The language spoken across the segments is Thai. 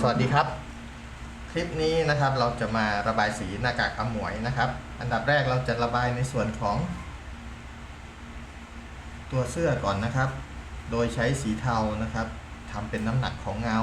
สวัสดีครับ คลิปนี้นะครับเราจะมาระบายสีหน้ากากอมวยนะครับ อันดับแรกเราจะระบายในส่วนของ ตัวเสื้อก่อนนะครับ โดยใช้สีเทานะครับทำเป็นน้ำหนักของเงา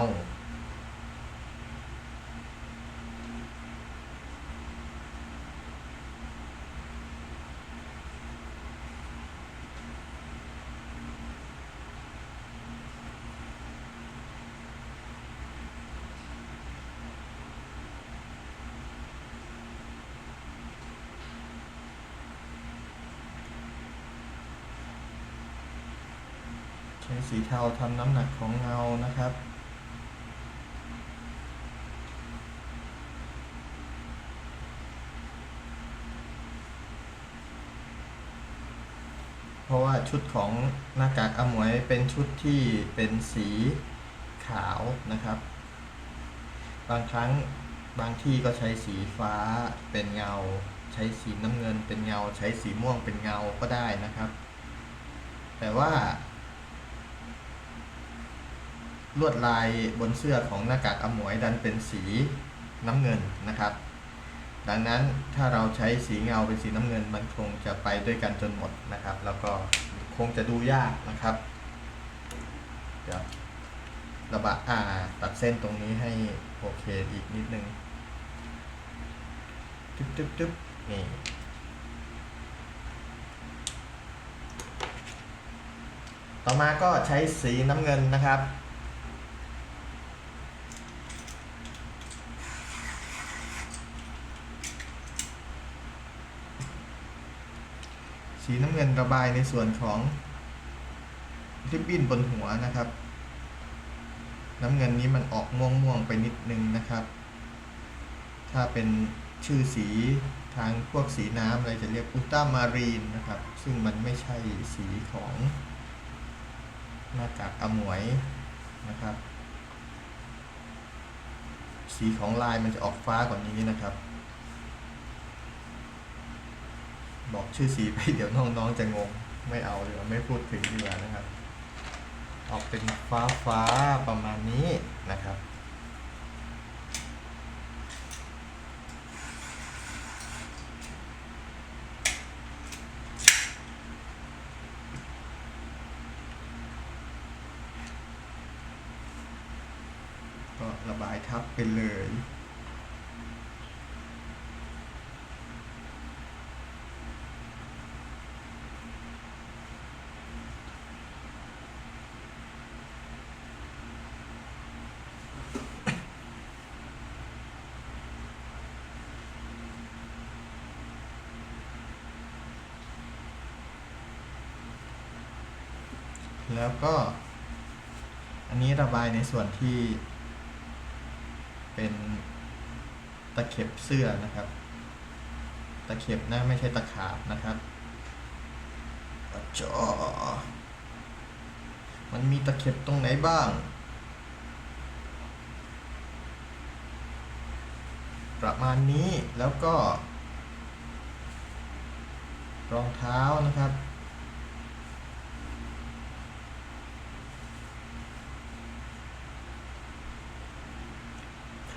ช้สีเทาทำน้ำหนักของเงานะครับ เพราะว่าชุดของหน้ากากอมวยเป็นชุดที่เป็นสีขาวนะครับ บางครั้งบางที่ก็ใช้สีฟ้าเป็นเงา ใช้สีน้ำเงินเป็นเงา ใช้สีม่วงเป็นเงาก็ได้นะครับ แต่ว่า ลวดลายบนเสื้อของหน้ากากอมวยดันเป็นสีน้ำเงินนะครับ ดังนั้นถ้าเราใช้สีเงาเป็นสีน้ำเงิน มันคงจะไปด้วยกันจนหมดนะครับ แล้วก็คงจะดูยากนะครับ เดี๋ยวระบะอ่าตัดเส้นตรงนี้ให้โอเคอีกนิดนึงตึ๊บตึ๊บตึ๊บนี่ต่อมาก็ใช้สีน้ำเงินนะครับ สีน้ำเงินระบายในส่วนของริบบิ้นบนหัวนะครับ น้ำเงินนี้มันออกม่วงม่วงๆไปนิดนึงนะครับ ถ้าเป็นชื่อสีทางพวกสีน้ำอะไรจะเรียกอุลตรามารีนนะครับ ซึ่งมันไม่ใช่สีของหน้ากากอมวยนะครับ สีของลายมันจะออกฟ้ากว่านี้นะครับ บอกชื่อสีไปเดี๋ยวน้องๆจะงง ไม่เอาเดี๋ยวไม่พูดถึงดีกว่านะครับ ออกเป็นฟ้าฟ้าๆประมาณนี้นะครับ ก็ระบายทับไปเลย แล้วก็ อันนี้ระบายในส่วนที่ เป็นตะเข็บเสื้อนะครับ ตะเข็บนะไม่ใช่ตะขาบนะครับจอมันมีตะเข็บตรงไหนบ้าง ประมาณนี้แล้วก็ รองเท้านะครับ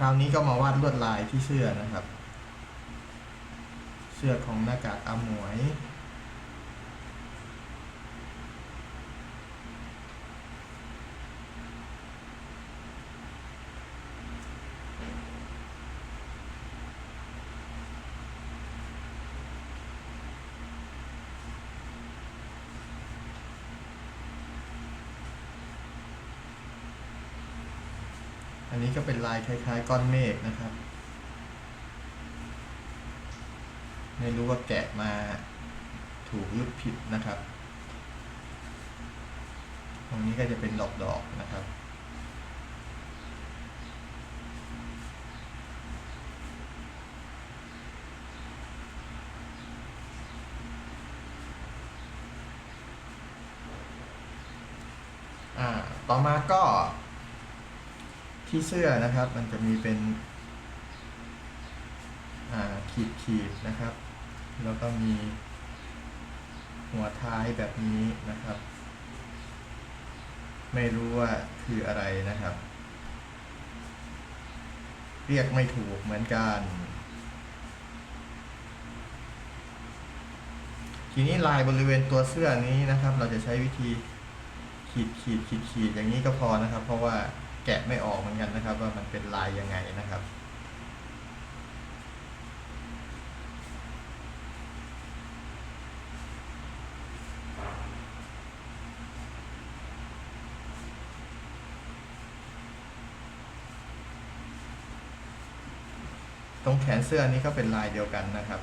ราวนี้ก็มาวาดลวดลายที่เสื้อนะครับ เสื้อของหน้ากากอมวย อันนี้ก็เป็นลายคล้าย ๆ ก้อนเมฆนะครับ ไม่รู้ว่าแกะมาถูกหรือผิดนะครับ ตรงนี้ก็จะเป็นดอกๆนะครับ อ่า ต่อมาก็ ที่เสื้อนะครับ มันจะมีเป็นขีดขีดนะครับ แล้วก็มีหัวท้ายแบบนี้นะครับ ไม่รู้ว่าคืออะไรนะครับ เรียกไม่ถูกเหมือนกัน ทีนี้ลายบริเวณตัวเสื้อนี้นะครับ เราจะใช้วิธีขีดขีดขีดขีดอย่างนี้ก็พอนะครับ เพราะว่า แกะไม่ออกเหมือนกันนะครับ ว่ามันเป็นลายยังไงนะครับ ตรงแขนเสื้อนี้ก็เป็นลายเดียวกันนะครับ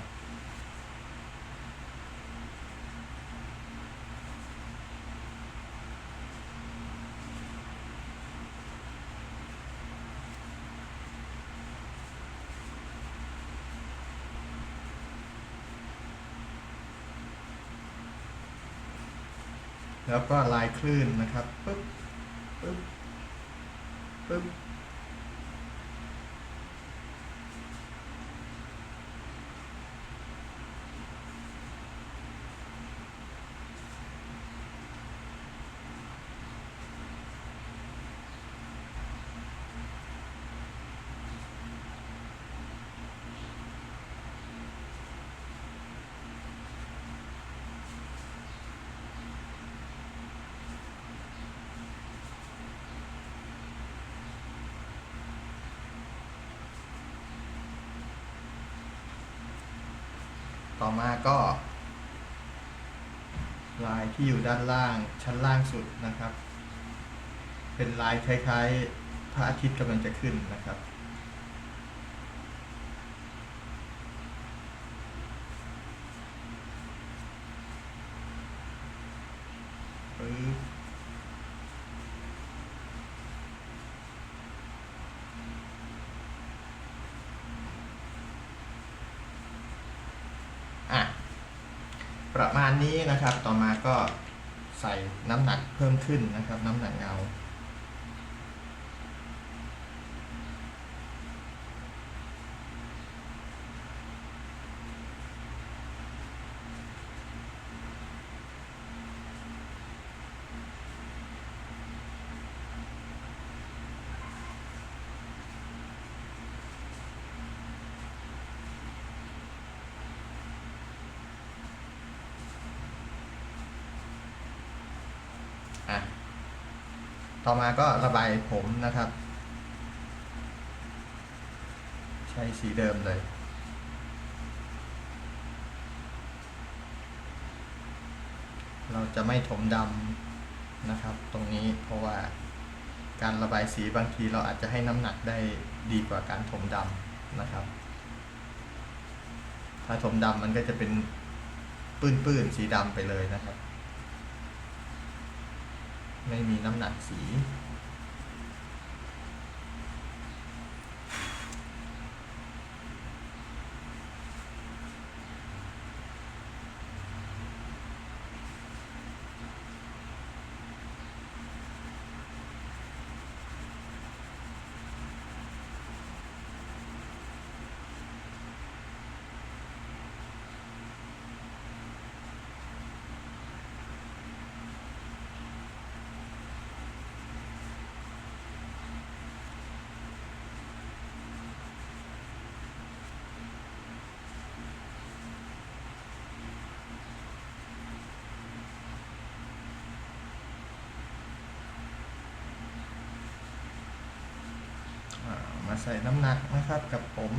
แล้วก็ลายคลื่นนะครับปึ๊บปึ๊บปึ๊บ ต่อมาก็ลายที่อยู่ด้านล่างชั้นล่างสุดนะครับ เป็นลายคล้ายๆพระอาทิตย์กำลังจะขึ้นนะครับ ปึ๊บอะ ประมาณ นะครับ ต่อมาก็ใส่น้ำหนักเพิ่มขึ้นนะครับ น้ำหนักเงา ต่อมาก็ระบายผมนะครับ ใช้สีเดิมเลย เราจะไม่ถมดำนะครับ ตรงนี้เพราะว่าการระบายสีบางทีเราอาจจะให้น้ำหนักได้ดีกว่าการถมดำนะครับ ถ้าถมดำมันก็จะเป็นปื้นๆสีดำไปเลยนะครับ ไม่มีน้ำหนักสี อ่า มาใส่น้ำหนักนะครับกับผม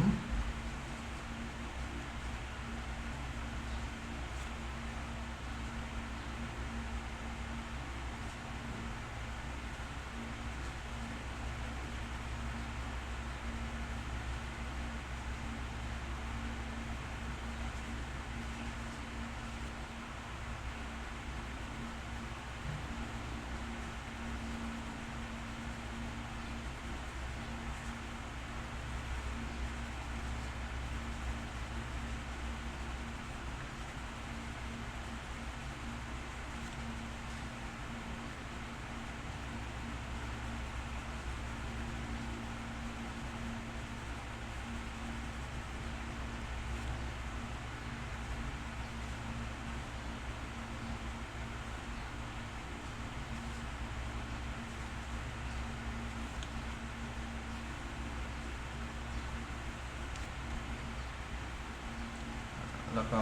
แล้วก็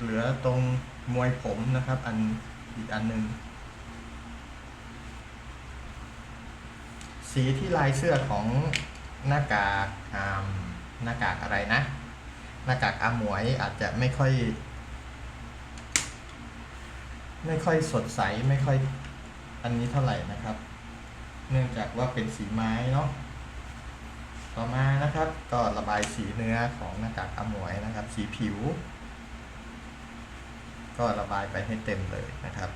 เหลือตรงมวยผมนะครับ อันอีกอันหนึ่งสีที่ลายเสื้อของหน้ากากหน้ากากอะไรนะ หน้ากากอาหมวยอาจจะไม่ค่อย ไม่ค่อยสดใสไม่ค่อยอันนี้เท่าไหร่นะครับ เนื่องจากว่าเป็นสีไม้เนาะต่อมานะครับ ก็ระบายสีเนื้อของหน้ากากอาหมวยนะครับ สีผิว ก็ระบายไปให้เต็มเลยนะครับ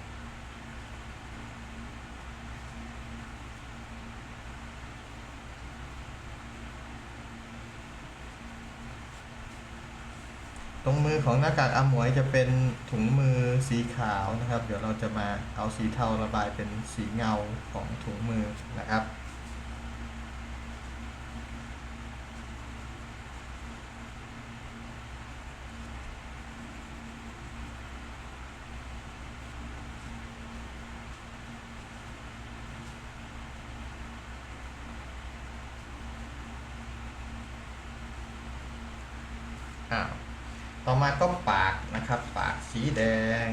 ตรงมือของหน้ากากอาหมวยจะเป็นถุงมือสีขาวนะครับ เดี๋ยวเราจะมาเอาสีเทาระบายเป็นสีเงาของถุงมือนะครับ อ้าวต่อมาก็ปากนะครับ ปากสีแดง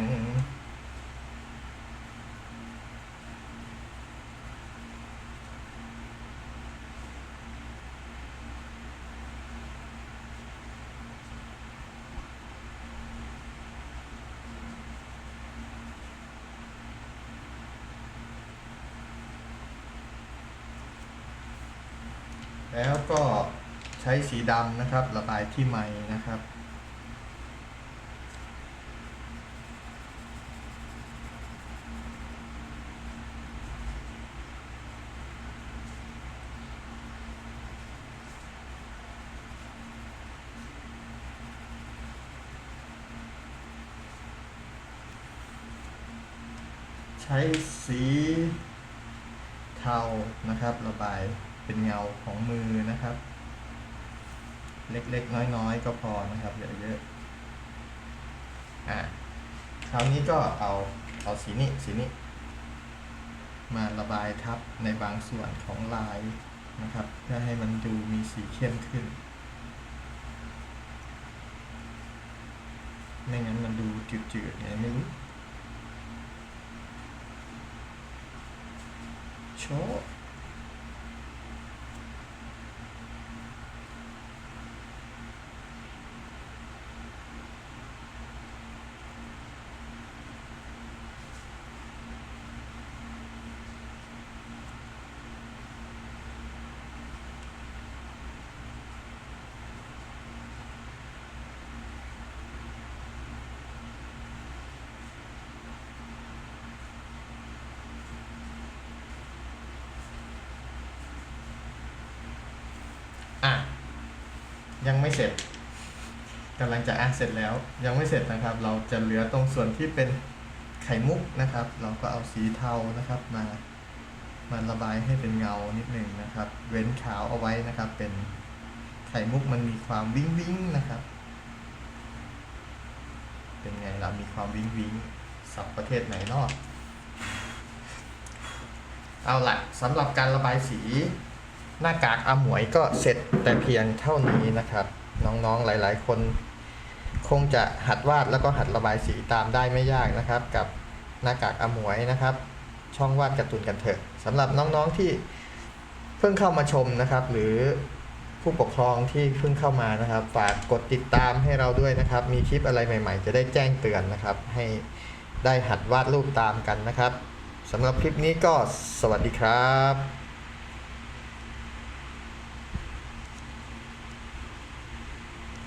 แล้วก็ ช้สีดำนะครับ ระบายที่ไม้นะครับใช้สีเทานะครับ ระบายเป็นเงาของมือนะครับ เล็กๆ น้อยๆ ก็พอนะครับอย่าเยอะอะคราวนี้ก็เอาเอาสีนี้สีนี้ มาระบายทับในบางส่วนของลายนะครับเพื่อให้มันดูมีสีเข้มขึ้น ไม่งั้นมันดูจืดๆไงไม่รู้โชว์อะ ยังไม่เสร็จกำลังจะอะเสร็จแล้ว ยังไม่เสร็จนะครับ เราจะเหลือตรงส่วนที่เป็นไข่มุกนะครับ เราก็เอาสีเทานะครับมามาระบายให้เป็นเงานิดหนึ่งนะครับ เว้นขาวเอาไว้นะครับ เป็นไข่มุกมันมีความวิ้งวิ้งนะครับ เป็นไงล่ะมีความวิ้งวิ้งสับประเทศไหนนอกเอาละสำหรับการระบายสี หน้ากากอาหมวยก็เสร็จแต่เพียงเท่านี้นะครับ น้องๆหลายๆ คน คงจะหัดวาดแล้วก็หัดระบายสีตามได้ไม่ยากนะครับ กับหน้ากากอาหมวยนะครับ ช่องวาดการ์ตูนกันเถอะสำหรับน้องๆที่เพิ่งเข้ามาชมนะครับ หรือผู้ปกครองที่เพิ่งเข้ามานะครับ ฝากกดติดตามให้เราด้วยนะครับ มีคลิปอะไรใหม่ ๆ จะได้แจ้งเตือนนะครับ ให้ได้หัดวาดรูปตามกันนะครับสำหรับคลิปนี้ก็สวัสดีครับ